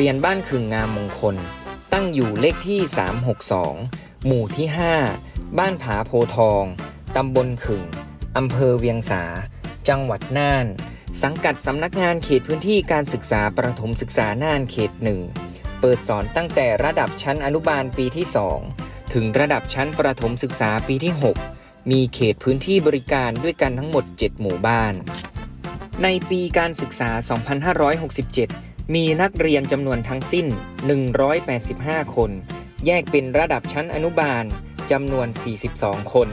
รงเรียนบ้านขึงงามมงคล ตั้งอยู่เลขที่ 362 หมู่ที่ 5 บ้านผาโพทอง ตำบลขึงอำเภอเวียงสา จังหวัดน่าน สังกัดสำนักงานเขตพื้นที่การศึกษาประถมศึกษาน่านเขตหนึ่งเปิดสอนตั้งแต่ระดับชั้นอนุบาลปีที่ 2 ถึงระดับชั้นประถมศึกษาปีที่ 6 มีเขตพื้นที่บริการด้วยกันทั้งหมด 7 หมู่บ้าน ในปีการศึกษา 2567 มีนักเรียนจำนวนทั้งสิ้น 185 คน แยกเป็นระดับชั้นอนุบาลจำนวน 42 คน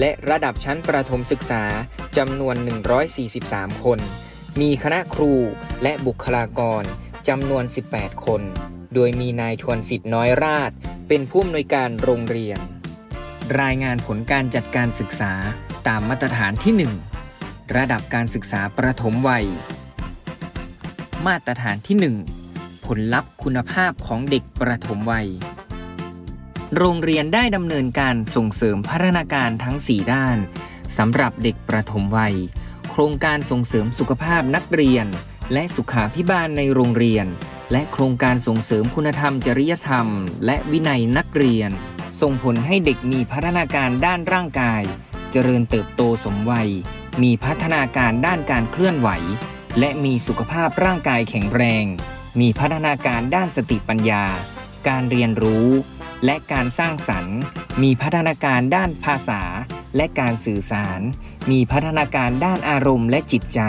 และระดับชั้นประถมศึกษาจำนวน 143 คน มีคณะครูและบุคลากรจำนวน 18 คน โดยมีนายทวนสิทธิ์น้อยราช เป็นผู้อำนวยการโรงเรียน รายงานผลการจัดการศึกษาตามมาตรฐานที่ 1 ระดับการศึกษาประถมวัย มาตรฐานที่ 1 ผลลัพธ์คุณภาพของเด็กประถมวัย โรงเรียนได้ดำเนินการส่งเสริมพัฒนาการทั้ง 4 ด้านสำหรับเด็กประถมวัย โครงการส่งเสริมสุขภาพนักเรียน และสุขาพิบาลในโรงเรียน และโครงการส่งเสริมคุณธรรมจริยธรรม และวินัยนักเรียน ส่งผลให้เด็กมีพัฒนาการด้านร่างกาย เจริญเติบโตสมวัย มีพัฒนาการด้านการเคลื่อนไหว และมีสุขภาพร่างกายแข็งแรง มีพัฒนาการด้านสติปัญญา การเรียนรู้ และการสร้างสรรค์ มีพัฒนาการด้านภาษา และการสื่อสาร มีพัฒนาการด้านอารมณ์และจิตใจ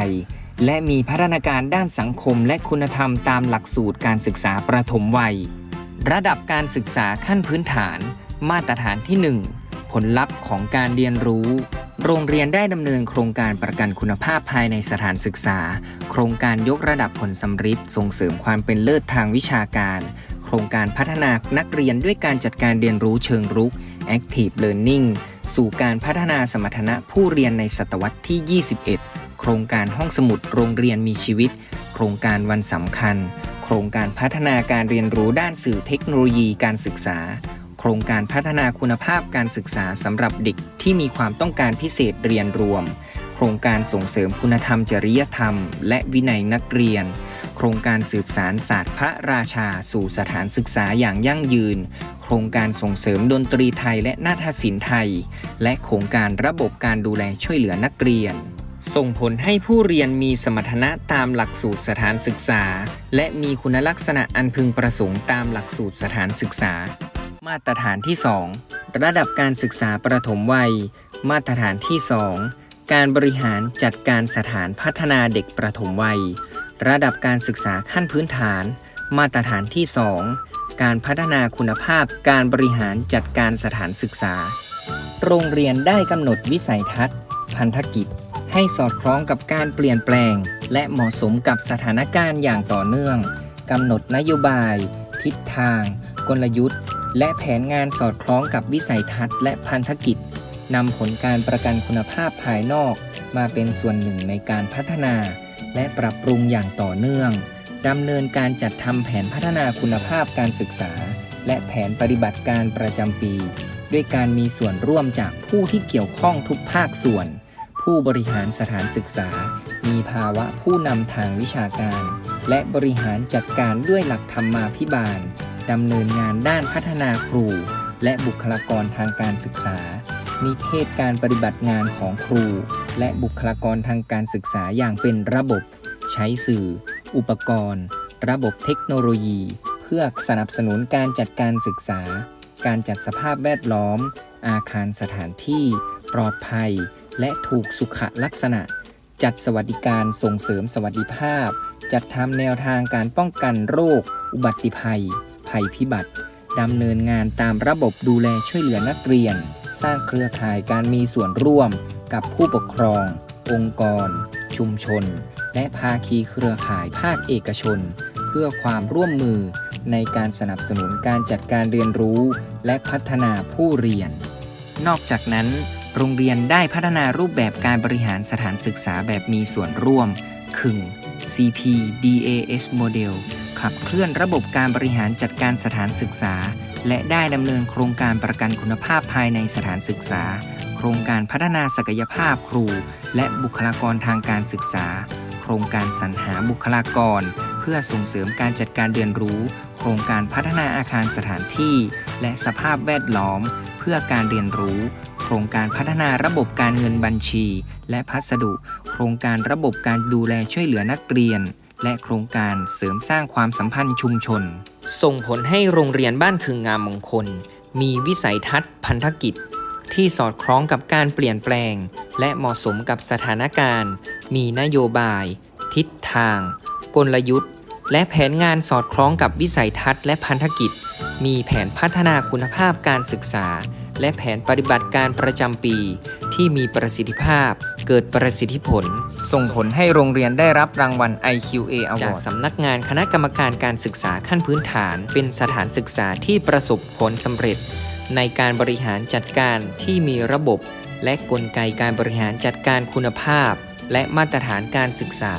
และมีพัฒนาการด้านสังคมและคุณธรรมตามหลักสูตรการศึกษาประถมวัย ระดับการศึกษาขั้นพื้นฐาน มาตรฐานที่ 1 ผลลัพธ์ของการเรียนรู้ โรงเรียนได้ดำเนินโครงการประกันคุณภาพภายในสถานศึกษา โครงการยกระดับผลสำฤทธิ์ส่งเสริมความเป็นเลิศทางวิชาการ โครงการพัฒนานักเรียนด้วยการจัดการเรียนรู้เชิงรุก Active Learning สู่การพัฒนาสมรรถนะผู้เรียนในศตวรรษที่ 21 โครงการห้องสมุดโรงเรียนมีชีวิต โครงการวันสำคัญ โครงการพัฒนาการเรียนรู้ด้านสื่อเทคโนโลยีการศึกษา โครงการพัฒนาคุณภาพการศึกษาสำหรับเด็กที่มีความต้องการพิเศษเรียนรวม โครงการส่งเสริมคุณธรรมจริยธรรม และวินัยนักเรียน โครงการสืบสารศาสตร์พระราชา สู่สถานศึกษาอย่างยั่งยืน โครงการส่งเสริมดนตรีไทยและนาฏศิลป์ไทย และโครงการระบบการดูแลช่วยเหลือนักเรียนส่งผลให้ผู้เรียนมีสมรรถนะตามหลักสูตรสถานศึกษา และมีคุณลักษณะอันพึงประสงค์ตามหลักสูตรสถานศึกษา มาตรฐานที่ 2 ระดับการศึกษาประถมวัย มาตรฐานที่ 2 การบริหารจัดการสถานพัฒนาเด็กประถมวัย ระดับการศึกษาขั้นพื้นฐาน มาตรฐานที่ 2 การพัฒนาคุณภาพการบริหารจัดการสถานศึกษา โรงเรียนได้กำหนดวิสัยทัศน์ พันธกิจ ให้สอดคล้องกับการเปลี่ยนแปลง และเหมาะสมกับสถานการณ์อย่างต่อเนื่องกำหนดนโยบาย ทิศทาง กลยุทธ์ และแผนงานสอดคล้องกับวิสัยทัศน์และพันธกิจนำผลการประกันคุณภาพภายนอก มาเป็นส่วนหนึ่งในการพัฒนา และปรับปรุงอย่างต่อเนื่องดำเนินการจัดทำแผนพัฒนาคุณภาพการศึกษา และแผนปฏิบัติการประจำปี ด้วยการมีส่วนร่วมจากผู้ที่เกี่ยวข้องทุกภาคส่วน ผู้บริหารสถานศึกษา มีภาวะผู้นำทางวิชาการ และบริหารจัดการด้วยหลักธรรมาภิบาล ดำเนินงานด้านพัฒนาครู และบุคลากรทางการศึกษา นิเทศการปฏิบัติงานของครู และบุคลากรทางการศึกษาอย่างเป็นระบบ ใช้สื่อ อุปกรณ์ ระบบเทคโนโลยี เพื่อสนับสนุนการจัดการศึกษา การจัดสภาพแวดล้อม อาคารสถานที่ ปลอดภัย และถูกสุขลักษณะ จัดสวัสดิการส่งเสริมสวัสดิภาพ จัดทำแนวทางการป้องกันโรค อุบัติภัย ภัยพิบัติดำเนินงานตามระบบดูแลช่วยเหลือนักเรียน สร้างเครือข่ายการมีส่วนร่วมกับผู้ปกครอง องค์กร ชุมชน และภาคีเครือข่ายภาคเอกชน เพื่อความร่วมมือในการสนับสนุนการจัดการเรียนรู้ และพัฒนาผู้เรียน นอกจากนั้น โรงเรียนได้พัฒนารูปแบบการบริหารสถานศึกษาแบบมีส่วนร่วมขึง CPDAS Model ขับเคลื่อนระบบการบริหารจัดการสถานศึกษา และได้ดำเนินโครงการประกันคุณภาพภายในสถานศึกษา โครงการพัฒนาศักยภาพครู และบุคลากรทางการศึกษา โครงการสรรหาบุคลากร เพื่อส่งเสริมการจัดการเรียนรู้ โครงการพัฒนาอาคารสถานที่ และสภาพแวดล้อม เพื่อการเรียนรู้ โครงการพัฒนาระบบการเงินบัญชี และพัสดุ ครงการระบบการดูแลช่วยเหลือนักเรียน และโครงการเสริมสร้างความสัมพันธ์ชุมชน ส่งผลให้โรงเรียนบ้านคืองามมงคล มีวิสัยทัศน์พันธกิจ ที่สอดคล้องกับการเปลี่ยนแปลง และเหมาะสมกับสถานการณ์ มีนโยบาย ทิศทาง กลยุทธ์ และแผนงานสอดคล้องกับวิสัยทัศน์และพันธกิจ มีแผนพัฒนาคุณภาพการศึกษา และแผนปฏิบัติการประจำปี ที่มีประสิทธิภาพ เกิดประสิทธิผล ส่งผลให้โรงเรียนได้รับรางวัล IQA Award จากสำนักงานคณะกรรมการการศึกษาขั้นพื้นฐาน เป็นสถานศึกษาที่ประสบผลสำเร็จ ในการบริหารจัดการที่มีระบบ และกลไกการบริหารจัดการคุณภาพ และมาตรฐานการศึกษา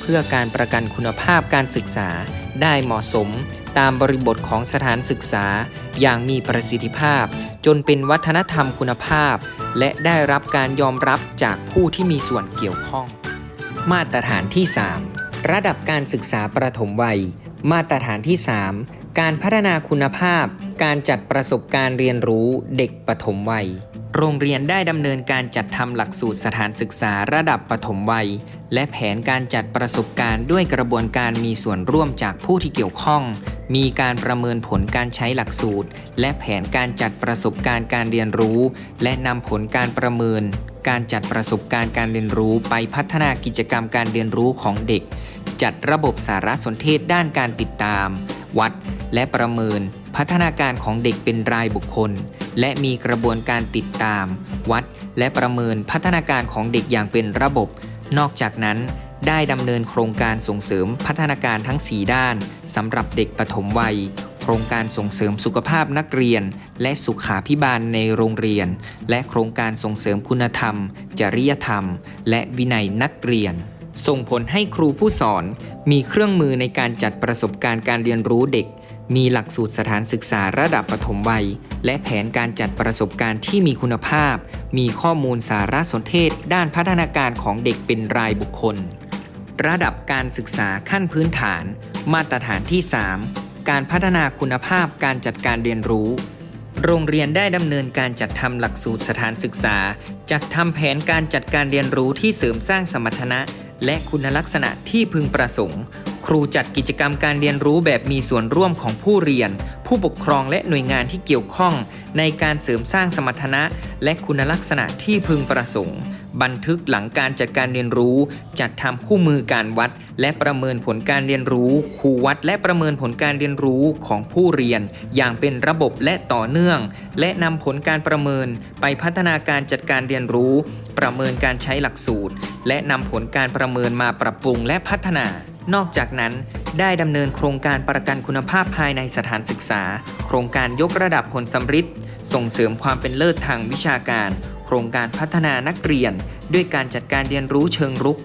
เพื่อการประกันคุณภาพการศึกษา ได้เหมาะสมตามบริบทของสถานศึกษาอย่างมีประสิทธิภาพ จนเป็นวัฒนธรรมคุณภาพ และได้รับการยอมรับจากผู้ที่มีส่วนเกี่ยวข้อง มาตรฐานที่ 3 ระดับการศึกษาประถมวัย มาตรฐานที่ 3 การพัฒนาคุณภาพ การจัดประสบการณ์เรียนรู้เด็กปฐมวัย โรงเรียนได้ดำเนินการจัดทำหลักสูตรสถานศึกษาระดับปฐมวัย และแผนการจัดประสบการณ์ด้วยกระบวนการมีส่วนร่วมจากผู้ที่เกี่ยวข้อง มีการประเมินผลการใช้หลักสูตร และแผนการจัดประสบการณ์การเรียนรู้ และนำผลการประเมิน การจัดประสบการณ์การเรียนรู้ไปพัฒนากิจกรรมการเรียนรู้ของเด็ก จัดระบบสารสนเทศด้านการติดตาม วัด และประเมิน พัฒนาการของเด็กเป็นรายบุคคล และมีกระบวนการติดตาม วัด และประเมินพัฒนาการของเด็กอย่างเป็นระบบ นอกจากนั้นได้ดำเนินโครงการส่งเสริมพัฒนาการทั้ง 4 ด้านสำหรับเด็กปฐมวัย โครงการส่งเสริมสุขภาพนักเรียน และสุขาพิบาลในโรงเรียน และโครงการส่งเสริมคุณธรรม จริยธรรม และวินัยนักเรียน ส่งผลให้ครูผู้สอน มีเครื่องมือในการจัดประสบการณ์การเรียนรู้เด็ก มีหลักสูตรสถานศึกษาระดับปฐมวัย และแผนการจัดประสบการณ์ที่มีคุณภาพ มีข้อมูลสารสนเทศ ด้านพัฒนาการของเด็กเป็นรายบุคคล ระดับการศึกษาขั้นพื้นฐาน มาตรฐานที่ 3 การพัฒนาคุณภาพการจัดการเรียนรู้ โรงเรียนได้ดำเนินการจัดทำหลักสูตรสถานศึกษา จัดทำแผนการจัดการเรียนรู้ที่เสริมสร้างสมรรถนะและคุณลักษณะที่พึงประสงค์ ครูจัดกิจกรรมการเรียนรู้แบบมีส่วนร่วมของผู้เรียน ผู้ปกครองและหน่วยงานที่เกี่ยวข้อง ในการเสริมสร้างสมรรถนะ และคุณลักษณะที่พึงประสงค์ บันทึกหลังการจัดการเรียนรู้ จัดทำคู่มือการวัด และประเมินผลการเรียนรู้ครูวัดและประเมินผลการเรียนรู้ของผู้เรียน อย่างเป็นระบบและต่อเนื่อง และนำผลการประเมินไปพัฒนาการจัดการเรียนรู้ ประเมินการใช้หลักสูตร และนำผลการประเมินมาปรับปรุงและพัฒนา นอกจากนั้นได้ดำเนินโครงการประกันคุณภาพภายในสถานศึกษา โครงการยกระดับผลสำฤทธิ์ส่งเสริมความเป็นเลิศทางวิชาการ โครงการพัฒนานักเรียน ด้วยการจัดการเรียนรู้เชิงรุก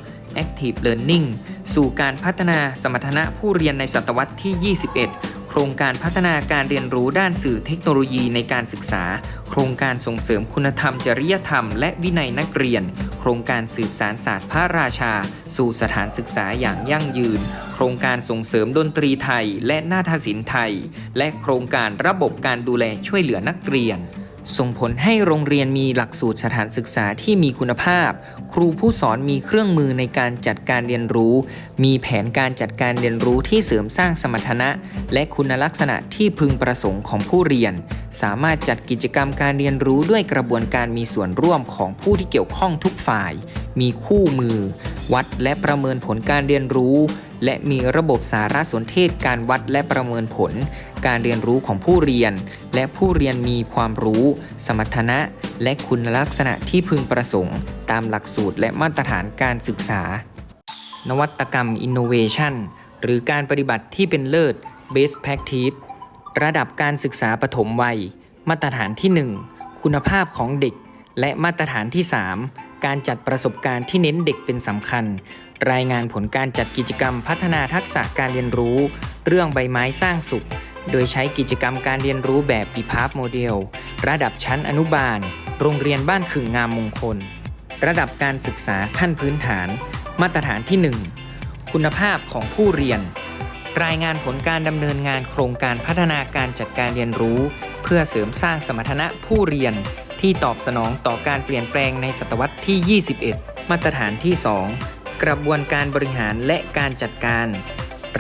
Active Learning สู่การพัฒนาสมรรถนะผู้เรียนในศตวรรษที่ 21 โครงการพัฒนาการเรียนรู้ด้านสื่อเทคโนโลยีในการศึกษา โครงการส่งเสริมคุณธรรมจริยธรรมและวินัยนักเรียน โครงการสืบสารศาสตร์พระราชา สู่สถานศึกษาอย่างยั่งยืน โครงการส่งเสริมดนตรีไทยและนาฏศิลป์ไทย และโครงการระบบการดูแลช่วยเหลือนักเรียน ส่งผลให้โรงเรียนมีหลักสูตรสถานศึกษาที่มีคุณภาพ ครูผู้สอนมีเครื่องมือในการจัดการเรียนรู้ มีแผนการจัดการเรียนรู้ที่เสริมสร้างสมรรถนะ และคุณลักษณะที่พึงประสงค์ของผู้เรียน สามารถจัดกิจกรรมการเรียนรู้ด้วยกระบวนการมีส่วนร่วมของผู้ที่เกี่ยวข้องทุกฝ่าย มีคู่มือ วัดและประเมินผลการเรียนรู้ และมีระบบสารสนเทศการวัดและประเมินผล การเรียนรู้ของผู้เรียน และผู้เรียนมีความรู้ สมรรถนะ และคุณลักษณะที่พึงประสงค์ ตามหลักสูตรและมาตรฐานการศึกษา นวัตกรรม Innovation หรือการปฏิบัติที่เป็นเลิศ Best Practice ระดับการศึกษาปฐมวัย มาตรฐานที่ 1 คุณภาพของเด็ก และมาตรฐานที่ 3 การจัดประสบการณ์ที่เน้นเด็กเป็นสำคัญ รายงานผลการจัดกิจกรรมพัฒนาทักษะการเรียนรู้ เรื่องใบไม้สร้างสุข โดยใช้กิจกรรมการเรียนรู้แบบอีพาร์โมเดล ระดับชั้นอนุบาล โรงเรียนบ้านขึงงามมงคล ระดับการศึกษาขั้นพื้นฐาน มาตรฐานที่ 1 คุณภาพของผู้เรียน รายงานผลการดำเนินงานโครงการพัฒนาการจัดการเรียนรู้ เพื่อเสริมสร้างสมรรถนะผู้เรียนที่ตอบสนองต่อการเปลี่ยนแปลงในศตวรรษที่ 21 มาตรฐานที่ 2 กระบวนการบริหารและการจัดการ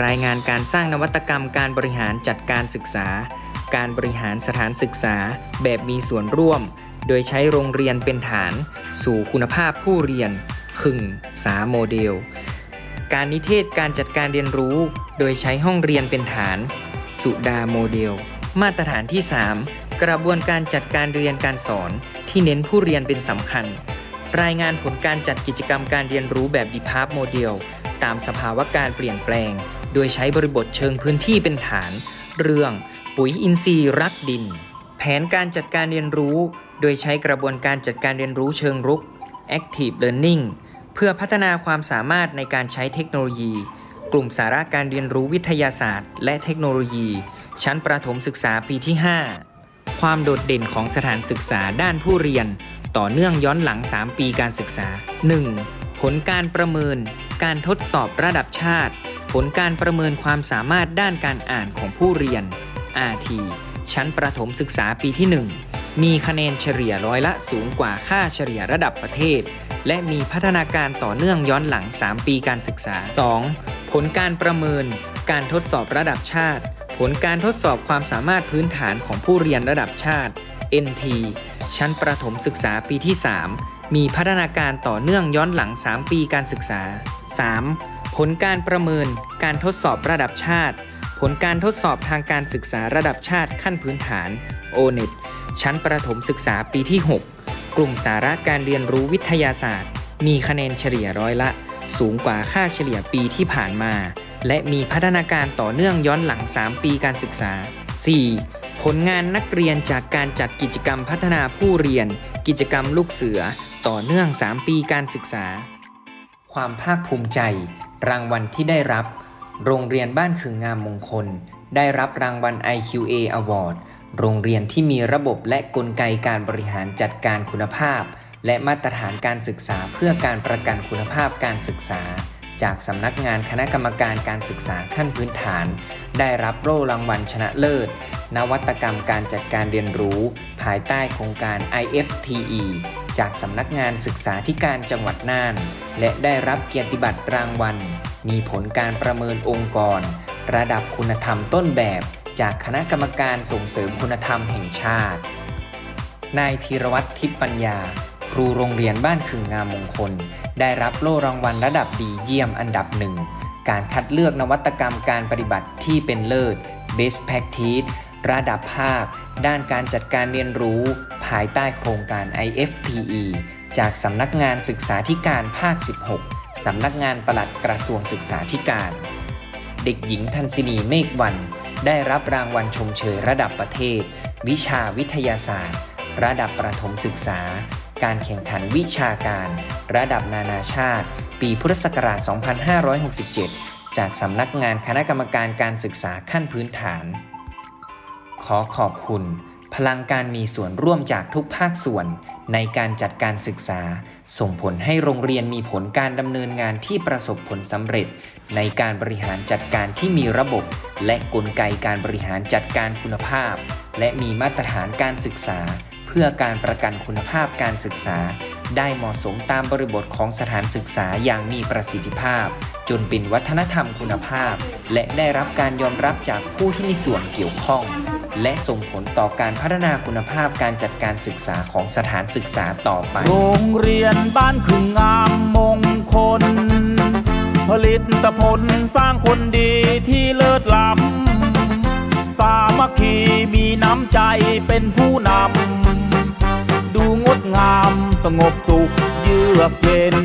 รายงานการสร้างนวัตกรรมการบริหารจัดการศึกษา การบริหารสถานศึกษา แบบมีส่วนร่วม โดยใช้โรงเรียนเป็นฐาน สู่คุณภาพผู้เรียนคึงสาโมเดล การนิเทศการจัดการเรียนรู้ โดยใช้ห้องเรียนเป็นฐาน สุดาโมเดล มาตรฐานที่ 3 กระบวนการจัดการเรียนการสอนที่เน้นผู้เรียนเป็นสำคัญ รายงานผลการจัดกิจกรรมการเรียนรู้แบบดีพาร์ตโมเดลตามสภาวะการเปลี่ยนแปลง โดยใช้บริบทเชิงพื้นที่เป็นฐาน เรื่องปุ๋ยอินทรีย์รักดิน แผนการจัดการเรียนรู้ โดยใช้กระบวนการจัดการเรียนรู้เชิงรุก Active Learning เพื่อพัฒนาความสามารถในการใช้เทคโนโลยี กลุ่มสาระการเรียนรู้วิทยาศาสตร์ และเทคโนโลยี ชั้นประถมศึกษาปีที่ 5 ความโดดเด่นของสถานศึกษาด้านผู้เรียน ต่อเนื่องย้อนหลัง 3 ปีการศึกษา 1. ผลการประเมิน การทดสอบระดับชาติ ผลการประเมินความสามารถด้านการอ่านของผู้เรียน RT ชั้นประถมศึกษาปีที่ 1 มีคะแนนเฉลี่ยร้อยละสูงกว่าค่าเฉลี่ยระดับประเทศ และมีพัฒนาการต่อเนื่องย้อนหลัง 3 ปีการศึกษา 2. ผลการประเมิน การทดสอบระดับชาติ ผลการทดสอบความสามารถพื้นฐานของผู้เรียนระดับชาติ NT ชั้นประถมศึกษาปีที่ 3 มีพัฒนาการต่อเนื่องย้อนหลัง 3 ปีการศึกษา 3. ผลการประเมิน การทดสอบระดับชาติ ผลการทดสอบทางการศึกษาระดับชาติขั้นพื้นฐาน ONET ชั้นประถมศึกษาปีที่ 6 กลุ่มสาระการเรียนรู้วิทยาศาสตร์ มีคะแนนเฉลี่ยร้อยละ สูงกว่าค่าเฉลี่ยปีที่ผ่านมา และมีพัฒนาการต่อเนื่องย้อนหลัง 3 ปีการศึกษา 4. ผลงานนักเรียนจากการจัดกิจกรรมพัฒนาผู้เรียน กิจกรรมลูกเสือ ต่อเนื่อง 3 ปีการศึกษา ความภาคภูมิใจ รางวัลที่ได้รับ โรงเรียนบ้านขึงงามมงคล ได้รับรางวัล IQA Award โรงเรียนที่มีระบบและกลไกการบริหารจัดการคุณภาพ และมาตรฐานการศึกษาเพื่อการประกันคุณภาพการศึกษา จากสำนักงานคณะกรรมการการศึกษาขั้นพื้นฐาน ได้รับโล่รางวัลชนะเลิศ นวัตกรรมการจัดการเรียนรู้ ภายใต้โครงการ IFTE จากสำนักงานศึกษาธิการจังหวัดน่าน และได้รับเกียรติบัตรรางวัล มีผลการประเมินองค์กร ระดับคุณธรรมต้นแบบ จากคณะกรรมการส่งเสริมคุณธรรมแห่งชาติ นายธีรวัตรทิพย์ปัญญา ครูโรงเรียนบ้านขึงงามมงคล ได้รับโล่รางวัลระดับดีเยี่ยมอันดับหนึ่ง การคัดเลือกนวัตกรรมการปฏิบัติที่เป็นเลิศ Best Practice ระดับภาค ด้านการจัดการเรียนรู้ ภายใต้โครงการ IFTE จากสำนักงานศึกษาธิการภาค 16 สำนักงานปลัดกระทรวงศึกษาธิการ เด็กหญิงทันสินีเมฆวัน ได้รับรางวัลชมเชยระดับประเทศ วิชาวิทยาศาสตร์ ระดับประถมศึกษา การแข่งขันวิชาการ ระดับนานาชาติ ปีพุทธศักราช 2567 จากสำนักงานคณะกรรมการการศึกษาขั้นพื้นฐาน ขอขอบคุณ พลังการมีส่วนร่วมจากทุกภาคส่วน ในการจัดการศึกษา ส่งผลให้โรงเรียนมีผลการดำเนินงานที่ประสบผลสำเร็จ ในการบริหารจัดการที่มีระบบ และกลไกการบริหารจัดการคุณภาพ และมีมาตรฐานการศึกษา พื่อการประกันคุณภาพการศึกษา ได้เหมาะสมตามบริบทของสถานศึกษาอย่างมีประสิทธิภาพ จนเป็นวัฒนธรรมคุณภาพ และได้รับการยอมรับจากผู้ที่มีส่วนเกี่ยวข้อง และส่งผลต่อการพัฒนาคุณภาพการจัดการศึกษาของสถานศึกษาต่อไป โรงเรียนบ้านขึงงามมงคล ผลิตผลสร้างคนดีที่เลิศล้ำสามัคคีมีน้ำใจเป็นผู้นำ งามสงบสุขเยือกเย็น